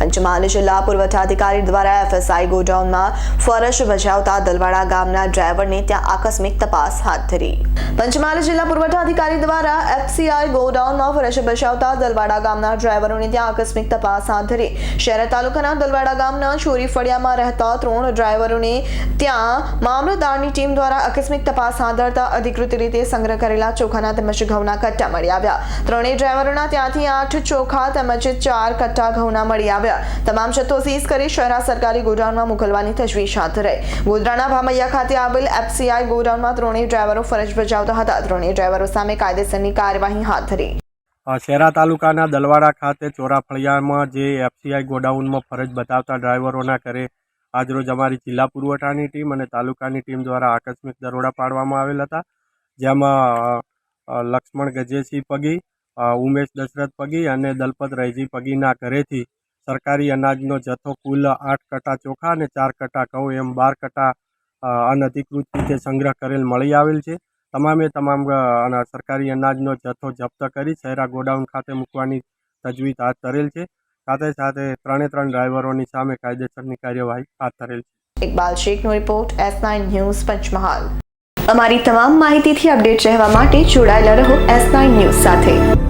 પંચમહાલ જિલ્લા પુરવઠા અધિકારી દ્વારા એફએસઆઈ ગોડાઉનમાં ફરજ બજાવતા દલવાડા ગામના ડ્રાઈવરને ત્યાં આકસ્મિક તપાસ હાથ ધરી. પંચમહાલ જિલ્લા પુરવઠા અધિકારી દ્વારા એફસીઆઈ ગોડાઉનમાં ફરજ બજાવતા દલવાડા ગામના ડ્રાઈવરોને ત્યાં આકસ્મિક તપાસ હાથ ધરી. શહેર તાલુકાના દલવાડા ગામના ચોરી ફળિયામાં રહેતા ત્રણ ડ્રાઈવરોને ત્યાં મામલતદારની ટીમ દ્વારા આકસ્મિક તપાસ હાથ ધરતા અધિકૃત રીતે સંગ્રહ કરેલા ચોખાના તેમજ ઘઉંના કટ્ટા મળી આવ્યા. ત્રણેય ડ્રાઈવરોના ત્યાંથી આઠ ચોખા તેમજ ચાર કટ્ટા ઘઉંના મળી આવ્યા. તમામ જથ્થો સીઝ કરી શહેરા સરકારી ગોડાઉનમાં મોકલવાની તજવીજ હાથ ધરાઈ. ગોધરાના ભામૈયા ખાતે આવેલ એફસીઆઈ ગોડાઉનમાં ત્રણેય ડ્રાઈવરો ફરજ બજાવતા હતા. ત્રણેય ડ્રાઈવરો સામે કાયદેસરની કાર્યવાહી હાથ ધરી. શહેરા તાલુકાના દલવાડા ખાતે ચોરા ફળિયામાં જે એફસીઆઈ ગોડાઉનમાં ફરજ બતાવતા ડ્રાઈવરોના ઘરે આજરોજ અમારી જિલ્લા પુરવઠાની ટીમ અને તાલુકાની ટીમ દ્વારા આકસ્મિક દરોડા પાડવામાં આવેલ હતા. જેમાં લક્ષ્મણ ગજેસિંહ પગી ઉમેશ દશરથ પગી અને દલપત રૈજી પગીના ઘરેથી સરકારી અનાજનો જથ્થો કુલ આઠ કટા ચોખા અને ચાર કટા ઘઉં, એમ બાર કટા અનધિકૃત રીતે સંગ્રહ કરેલ મળી આવેલ છે. તમામે તમામ સરકારી અનાજનો જથ્થો જપ્ત કરી શહેરા ગોડાઉન ખાતે મૂકવાની તજવીજ હાથ ધરેલ છે. સાથે સાથે ત્રણે ત્રણ ડ્રાઈવરોની સામે કાયદેસરની કાર્યવાહી હાથ ધરેલ છે. ઇકબાલ શેખનો રિપોર્ટ, એસ ન્યૂઝ પંચમહાલ. અમારી તમામ માહિતીથી અપડેટ રહેવા માટે જોડાયેલા રહો એસ ન્યૂઝ સાથે.